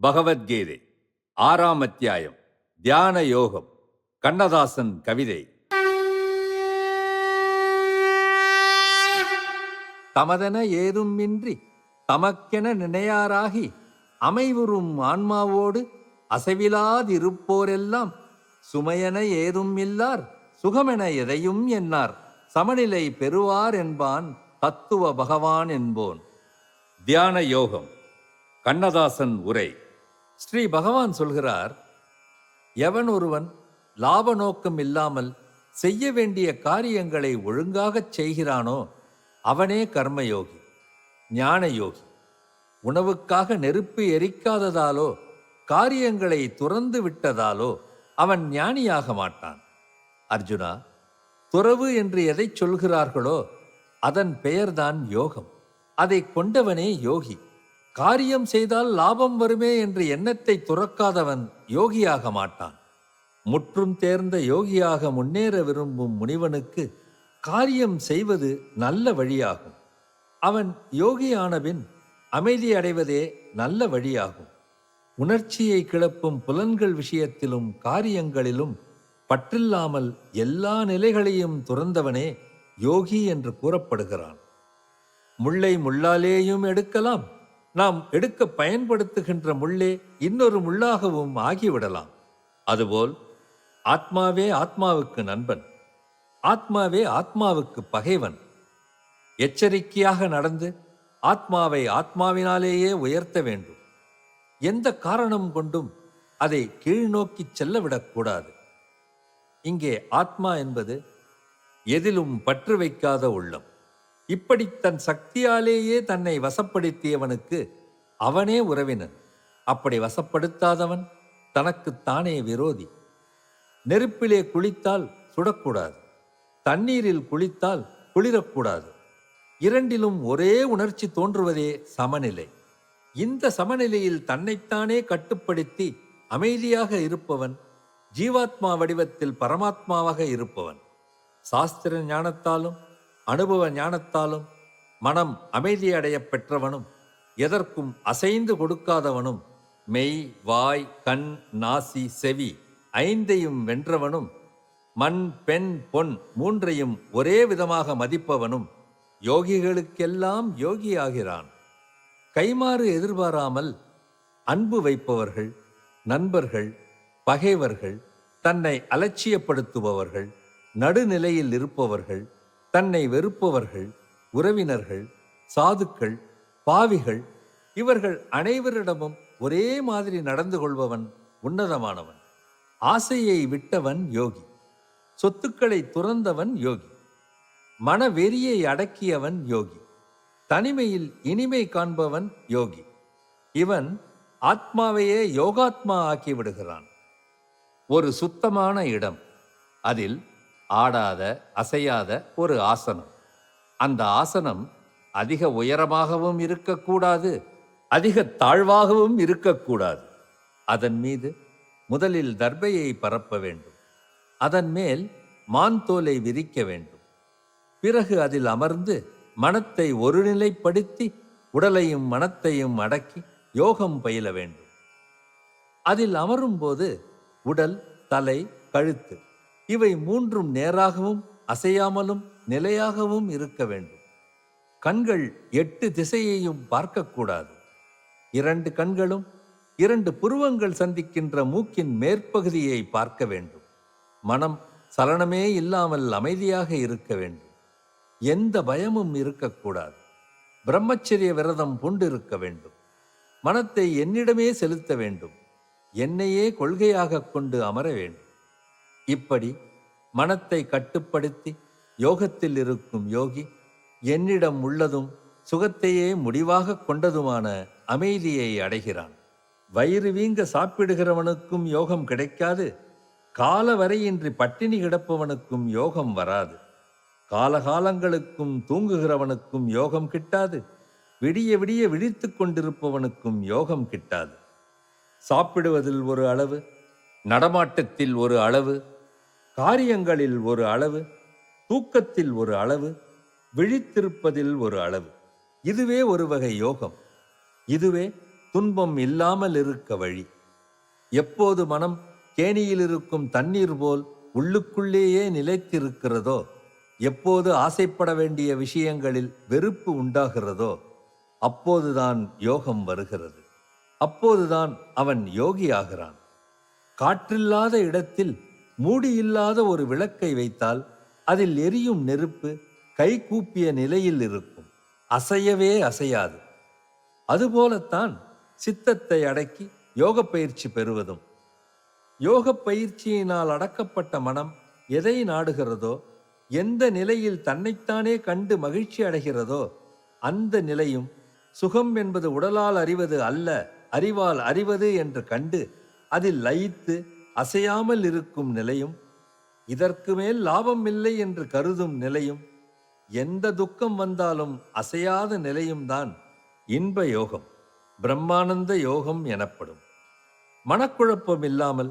பகவத்கீதை ஆறாம் அத்தியாயம் தியான யோகம் கண்ணதாசன் கவிதை. தமதென ஏதுமின்றி தமக்கென நினையாராகி அமைவுறும் ஆன்மாவோடு அசைவிலாதிருப்போரெல்லாம் சுமையென ஏதும் இல்லார் சுகமென எதையும் என்னார் சமநிலை பெறுவார் என்பான் தத்துவ பகவான் என்போன். தியான யோகம் கண்ணதாசன் உரை. ஸ்ரீ பகவான் சொல்கிறார் எவன் ஒருவன் லாப நோக்கம் இல்லாமல் செய்ய வேண்டிய காரியங்களை ஒழுங்காகச் செய்கிறானோ அவனே கர்மயோகி ஞான யோகி உணவுக்காக நெருப்பு எரிக்காததாலோ காரியங்களை துறந்து விட்டதாலோ அவன் ஞானியாக மாட்டான். அர்ஜுனா துறவு என்று எதைச் சொல்கிறார்களோ அதன் பெயர்தான் யோகம். அதை கொண்டவனே யோகி. காரியம் செய்தால் லாபம் வருமே என்ற எண்ணத்தை துறக்காதவன் யோகியாக மாட்டான். முற்றும் தேர்ந்த யோகியாக முன்னேற விரும்பும் முனிவனுக்கு காரியம் செய்வது நல்ல வழியாகும். அவன் யோகியானபின் அமைதி அடைவதே நல்ல வழியாகும். உணர்ச்சியை கிளப்பும் புலன்கள் விஷயத்திலும் காரியங்களிலும் பற்றில்லாமல் எல்லா நிலைகளையும் துறந்தவனே யோகி என்று கூறப்படுகிறான். முள்ளை முள்ளாலேயும் எடுக்கலாம் நாம் எடுக்க பயன்படுத்துகின்ற முள்ளே இன்னொரு முள்ளாகவும் ஆகிவிடலாம். அதுபோல் ஆத்மாவே ஆத்மாவுக்கு நண்பன் ஆத்மாவே ஆத்மாவுக்கு பகைவன். எச்சரிக்கையாக நடந்து ஆத்மாவை ஆத்மாவினாலேயே உயர்த்த வேண்டும். எந்த காரணம் கொண்டும் அதை கீழ்நோக்கி செல்லவிடக்கூடாது இங்கே ஆத்மா என்பது எதிலும் பற்று வைக்காத உள்ளம். இப்படி தன் சக்தியாலேயே தன்னை வசப்படுத்தியவனுக்கு அவனே உறவினன் அப்படி வசப்படுத்தாதவன் தனக்குத்தானே விரோதி. நெருப்பிலே குளித்தால் சுடக்கூடாது. தண்ணீரில் குளித்தால் குளிரக்கூடாது. இரண்டிலும் ஒரே உணர்ச்சி தோன்றுவதே சமநிலை. இந்த சமநிலையில் தன்னைத்தானே கட்டுப்படுத்தி அமைதியாக இருப்பவன் ஜீவாத்மா வடிவத்தில் பரமாத்மாவாக இருப்பவன். சாஸ்திர ஞானத்தாலும் அனுபவ ஞானத்தாலும் மனம் அமைதியடைய பெற்றவனும் எதற்கும் அசைந்து கொடுக்காதவனும் மெய் வாய் கண் நாசி செவி ஐந்தையும் வென்றவனும் மண் பெண் பொன் மூன்றையும் ஒரே விதமாக மதிப்பவனும் யோகிகளுக்கெல்லாம் யோகியாகிறான். கைமாறு எதிர்பாராமல் அன்பு வைப்பவர்கள் நண்பர்கள் பகைவர்கள் தன்னை அலட்சியப்படுத்துபவர்கள் நடுநிலையில் இருப்பவர்கள் தன்னை வெறுப்பவர்கள் உறவினர்கள் சாதுக்கள் பாவிகள் இவர்கள் அனைவரிடமும் ஒரே மாதிரி நடந்து கொள்பவன் உன்னதமானவன். ஆசையை விட்டவன் யோகி. சொத்துக்களை துறந்தவன் யோகி. மனவெறியை அடக்கியவன் யோகி. தனிமையில் இனிமை காண்பவன் யோகி. இவன் ஆத்மாவையே யோகாத்மா ஆக்கி விடுகிறான். ஒரு சுத்தமான இடம். அதில் ஆடாத அசையாத ஒரு ஆசனம். அந்த ஆசனம் அதிக உயரமாகவும் இருக்கக்கூடாது அதிக தாழ்வாகவும் இருக்கக்கூடாது. அதன் மீது முதலில் தர்பையை பரப்ப வேண்டும். அதன் மேல் மான்தோலை விரிக்க வேண்டும். பிறகு அதில் அமர்ந்து மனத்தை ஒருநிலைப்படுத்தி உடலையும் மனத்தையும் அடக்கி யோகம் பயில வேண்டும். அதில் அமரும்போது உடல் தலை கழுத்து இவை மூன்றும் நேராகவும் அசையாமலும் நிலையாகவும் இருக்க வேண்டும். கண்கள் எட்டு திசையையும் பார்க்கக்கூடாது. இரண்டு கண்களும் இரண்டு புருவங்கள் சந்திக்கின்ற மூக்கின் மேற்பகுதியை பார்க்க வேண்டும். மனம் சலனமே இல்லாமல் அமைதியாக இருக்க வேண்டும். எந்த பயமும் இருக்கக்கூடாது. பிரம்மச்சரிய விரதம் பூண்டிருக்க வேண்டும். மனத்தை என்னிடமே செலுத்த வேண்டும். என்னையே கொள்கையாக கொண்டு அமர வேண்டும். இப்படி மனத்தை கட்டுப்படுத்தி யோகத்தில் இருக்கும் யோகி என்னிடம் உள்ளதும் சுகத்தையே முடிவாக கொண்டதுமான அமைதியை அடைகிறான். வயிறு வீங்க சாப்பிடுகிறவனுக்கும் யோகம் கிடைக்காது. கால வரையின்றி பட்டினி கிடப்பவனுக்கும் யோகம் வராது. காலகாலங்களுக்கும் தூங்குகிறவனுக்கும் யோகம் கிட்டாது. விடிய விடிய விழித்து கொண்டிருப்பவனுக்கும் யோகம் கிட்டாது. சாப்பிடுவதில் ஒரு அளவு நடமாட்டத்தில் ஒரு அளவு காரியங்களில் ஒரு அளவு தூக்கத்தில் ஒரு அளவு விழித்திருப்பதில் ஒரு அளவு. இதுவே ஒரு வகை யோகம். இதுவே துன்பம் இல்லாமல் இருக்க வழி. எப்போது மனம் கேணியில் இருக்கும் தண்ணீர் போல் உள்ளுக்குள்ளேயே நிலைத்திருக்கிறதோ எப்போது ஆசைப்பட வேண்டிய விஷயங்களில் வெறுப்பு உண்டாகிறதோ அப்போதுதான் யோகம் வருகிறது. அப்போதுதான் அவன் யோகியாகிறான். காற்றில்லாத இடத்தில் மூடியில்லாத ஒரு விளக்கை வைத்தால் அதில் எரியும் நெருப்பு கைகூப்பிய நிலையில் இருக்கும். அசையவே அசையாது. அதுபோலத்தான் சித்தத்தை அடக்கி யோக பயிற்சி பெறுவதும். யோக பயிற்சியினால் அடக்கப்பட்ட மனம் எதை நாடுகிறதோ எந்த நிலையில் தன்னைத்தானே கண்டு மகிழ்ச்சி அடைகிறதோ அந்த நிலையும் சுகம் என்பது உடலால் அறிவது அல்ல அறிவால் அறிவது என்று கண்டு அதில் லயித்து அசையாமல் இருக்கும் நிலையும் இதற்கு மேல் லாபம் இல்லை என்று கருதும் நிலையும் எந்த துக்கம் வந்தாலும் அசையாத நிலையும் தான் இன்ப யோகம் பிரம்மானந்த யோகம் எனப்படும். மனக்குழப்பம் இல்லாமல்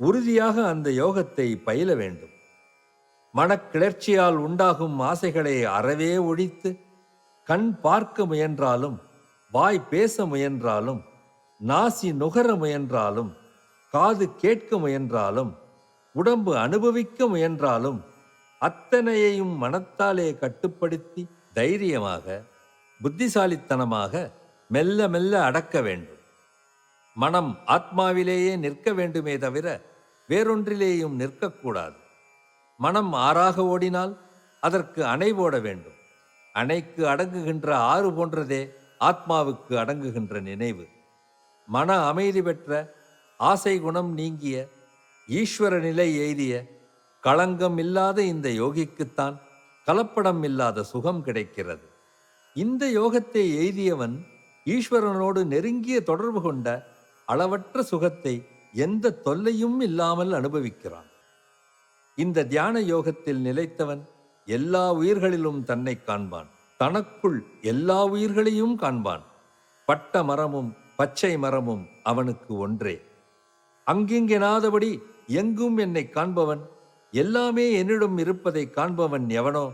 உறுதியாக அந்த யோகத்தை பயில வேண்டும். மனக்கிளர்ச்சியால் உண்டாகும் ஆசைகளை அறவே ஒழித்து கண் பார்க்க முயன்றாலும் வாய் பேச முயன்றாலும் நாசி நுகர முயன்றாலும் காது கேட்க முயன்றாலும் உடம்பு அனுபவிக்க முயன்றாலும் அத்தனையையும் மனத்தாலே கட்டுப்படுத்தி தைரியமாக புத்திசாலித்தனமாக மெல்ல மெல்ல அடக்க வேண்டும். மனம் ஆத்மாவிலேயே நிற்க வேண்டுமே தவிர வேறொன்றிலேயும் நிற்கக்கூடாது. மனம் ஆறாக ஓடினால் அதற்கு அணை ஓட வேண்டும். அணைக்கு அடங்குகின்ற ஆறு போன்றதே ஆத்மாவுக்கு அடங்குகின்ற நினைவு. மன அமைதி பெற்ற ஆசை குணம் நீங்கிய ஈஸ்வர நிலை எய்திய களங்கம் இல்லாத இந்த யோகிக்குத்தான் கலப்படம் இல்லாத சுகம் கிடைக்கிறது. இந்த யோகத்தை எய்தியவன் ஈஸ்வரனோடு நெருங்கிய தொடர்பு கொண்ட அளவற்ற சுகத்தை எந்த தொல்லையும் இல்லாமல் அனுபவிக்கிறான். இந்த தியான யோகத்தில் நிலைத்தவன் எல்லா உயிர்களிலும் தன்னை காண்பான். தனக்குள் எல்லா உயிர்களையும் காண்பான். பட்ட மரமும் பச்சை மரமும் அவனுக்கு ஒன்றே. அங்கிங்கெனாதபடி எங்கும் என்னை காண்பவன் எல்லாமே என்னிடம் இருப்பதை காண்பவன் எவனோ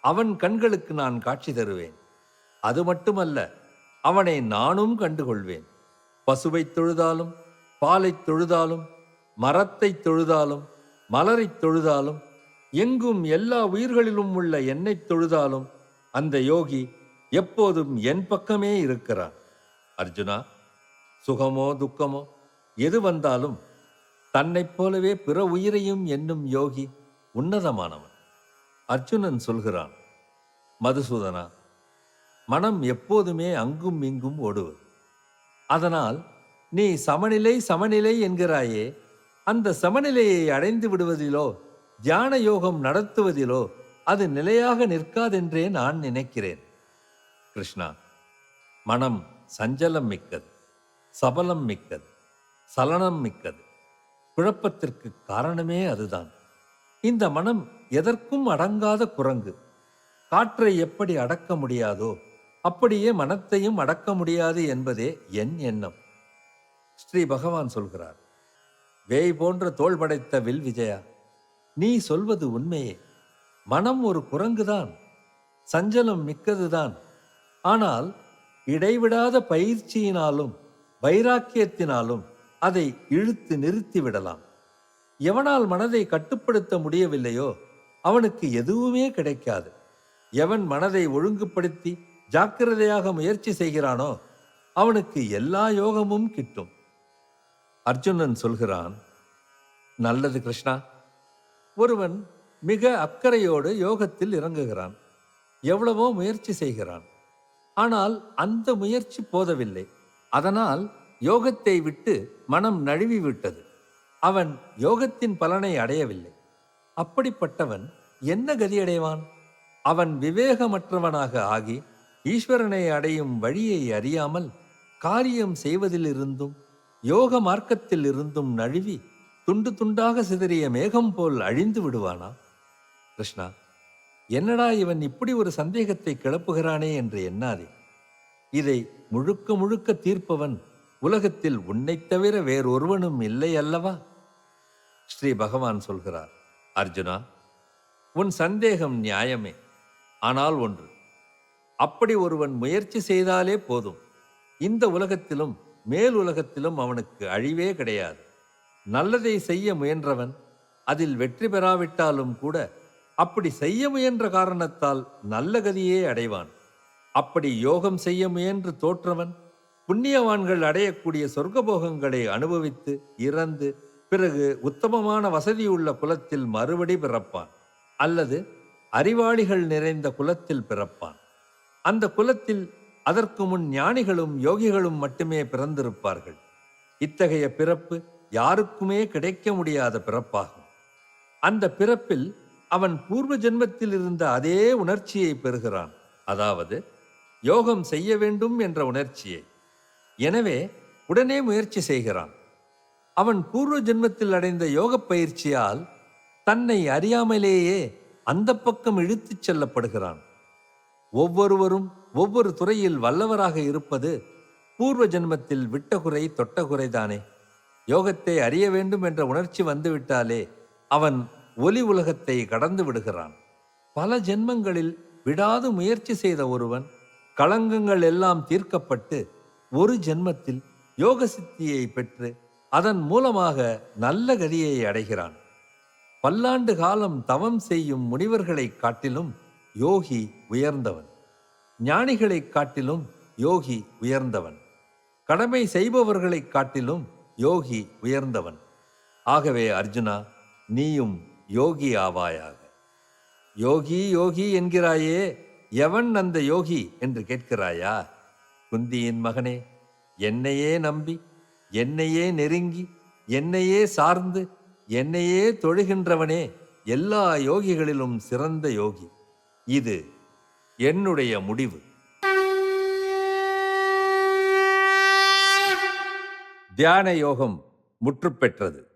அவன் கண்களுக்கு நான் காட்சி தருவேன். அது மட்டுமல்ல அவனை நானும் கண்டுகொள்வேன். பசுவைத் தொழுதாலும் பாலைத் தொழுதாலும் மரத்தைத் தொழுதாலும் மலரைத் தொழுதாலும் எங்கும் எல்லா உயிர்களிலும் உள்ள என்னைத் தொழுதாலும் அந்த யோகி எப்போதும் என் பக்கமே இருக்கிறான். அர்ஜுனா சுகமோ துக்கமோ எது வந்தாலும் தன்னைப் போலவே பிற உயிரையும் என்னும் யோகி உன்னதமானவன். அர்ஜுனன் சொல்கிறான் மதுசூதனா மனம் எப்போதுமே அங்கும் இங்கும் ஓடுவது. அதனால் நீ சமநிலை சமநிலை என்கிறாயே அந்த சமநிலையை அடைந்து விடுவதிலோ தியான யோகம் நடத்துவதிலோ அது நிலையாக நிற்காதென்றே நான் நினைக்கிறேன். கிருஷ்ணா மனம் சஞ்சலம் மிக்கது சபலம் மிக்கது சலனம் மிக்கது. குழப்பத்திற்கு காரணமே அதுதான். இந்த மனம் எதற்கும் அடங்காத குரங்கு. காற்றை எப்படி அடக்க முடியாதோ அப்படியே மனத்தையும் அடக்க முடியாது என்பதே என் எண்ணம். ஸ்ரீ பகவான் சொல்கிறார் வேய் போன்ற தோல் படைத்த வில் விஜயா நீ சொல்வது உண்மையே. மனம் ஒரு குரங்குதான் சஞ்சலம் மிக்கதுதான். ஆனால் இடைவிடாத பயிற்சியினாலும் வைராக்கியத்தினாலும் அதை இழுத்து நிறுத்தி விடலாம். எவனால் மனதை கட்டுப்படுத்த முடியவில்லையோ அவனுக்கு எதுவுமே கிடைக்காது. எவன் மனதை ஒழுங்குபடுத்தி ஜாக்கிரதையாக முயற்சி செய்கிறானோ அவனுக்கு எல்லா யோகமும் கிட்டும். அர்ஜுனன் சொல்கிறான் நல்லது கிருஷ்ணா. ஒருவன் மிக அக்கறையோடு யோகத்தில் இறங்குகிறான். எவ்வளவோ முயற்சி செய்கிறான். ஆனால் அந்த முயற்சி போதவில்லை. அதனால் யோகத்தை விட்டு மனம் நழுவி விட்டது அவன் யோகத்தின் பலனை அடையவில்லை. அப்படிப்பட்டவன் என்ன கதியடைவான்? அவன் விவேகமற்றவனாக ஆகி ஈஸ்வரனை அடையும் வழியை அறியாமல் காரியம் செய்வதிலிருந்தும் யோக மார்க்கத்தில் இருந்தும் நழுவி துண்டு துண்டாக சிதறிய மேகம் போல் அழிந்து விடுவானா? கிருஷ்ணா என்னடா இவன் இப்படி ஒரு சந்தேகத்தை கிளப்புகிறானே என்று எண்ணாதே. இதை முழுக்க முழுக்க தீர்ப்பவன் உலகத்தில் உன்னைத் தவிர வேறொருவனும் இல்லை அல்லவா? ஸ்ரீ பகவான் சொல்கிறார் அர்ஜுனா உன் சந்தேகம் நியாயமே. ஆனால் ஒன்று அப்படி ஒருவன் முயற்சி செய்தாலே போதும். இந்த உலகத்திலும் மேல் உலகத்திலும் அவனுக்கு அழிவே கிடையாது. நல்லதை செய்ய முயன்றவன் அதில் வெற்றி பெறாவிட்டாலும் கூட அப்படி செய்ய முயன்ற காரணத்தால் நல்ல கதியே அடைவான். அப்படி யோகம் செய்ய முயன்று தோற்றவன் புண்ணியவான்கள் அடையக்கூடிய சொர்க்கபோகங்களை அனுபவித்து இறந்து பிறகு உத்தமமான வசதியுள்ள குலத்தில் மறுபடி பிறப்பான். அல்லது அறிவாளிகள் நிறைந்த குலத்தில் பிறப்பான். அந்த குலத்தில் அதற்கு முன் ஞானிகளும் யோகிகளும் மட்டுமே பிறந்திருப்பார்கள். இத்தகைய பிறப்பு யாருக்குமே கிடைக்க முடியாத பிறப்பாகும். அந்த பிறப்பில் அவன் பூர்வ ஜென்மத்தில் இருந்த அதே உணர்ச்சியை பெறுகிறான். அதாவது யோகம் செய்ய வேண்டும் என்ற உணர்ச்சியை. எனவே உடனே முயற்சி செய்கிறான். அவன் பூர்வ ஜென்மத்தில் அடைந்த யோகப் பயிற்சியால் தன்னை அறியாமலேயே அந்த பக்கம் இழுத்துச் செல்லப்படுகிறான். ஒவ்வொருவரும் ஒவ்வொரு துறையில் வல்லவராக இருப்பது பூர்வ ஜென்மத்தில் விட்டகுறை தொட்டகுறைதானே யோகத்தை அறிய வேண்டும் என்ற உணர்ச்சி வந்துவிட்டாலே அவன் ஒலி உலகத்தை கடந்து விடுகிறான். பல ஜென்மங்களில் விடாது முயற்சி செய்த ஒருவன் களங்கங்கள் எல்லாம் தீர்க்கப்பட்டு ஒரு ஜென்மத்தில் யோக சித்தியை பெற்று அதன் மூலமாக நல்ல கதியை அடைகிறான். பல்லாண்டு காலம் தவம் செய்யும் முனிவர்களைக் காட்டிலும் யோகி உயர்ந்தவன். ஞானிகளைக் காட்டிலும் யோகி உயர்ந்தவன். கடமை செய்பவர்களைக் காட்டிலும் யோகி உயர்ந்தவன். ஆகவே அர்ஜுனா நீயும் யோகி ஆவாயாக. யோகி யோகி என்கிறாயே எவன் அந்த யோகி என்று கேட்கிறாயா? குந்தியின் மகனே என்னையே நம்பி என்னையே நெருங்கி என்னையே சார்ந்து என்னையே தொழுகின்றவனே எல்லா யோகிகளிலும் சிறந்த யோகி. இது என்னுடைய முடிவு. தியான யோகம் முற்றுப்பெற்றது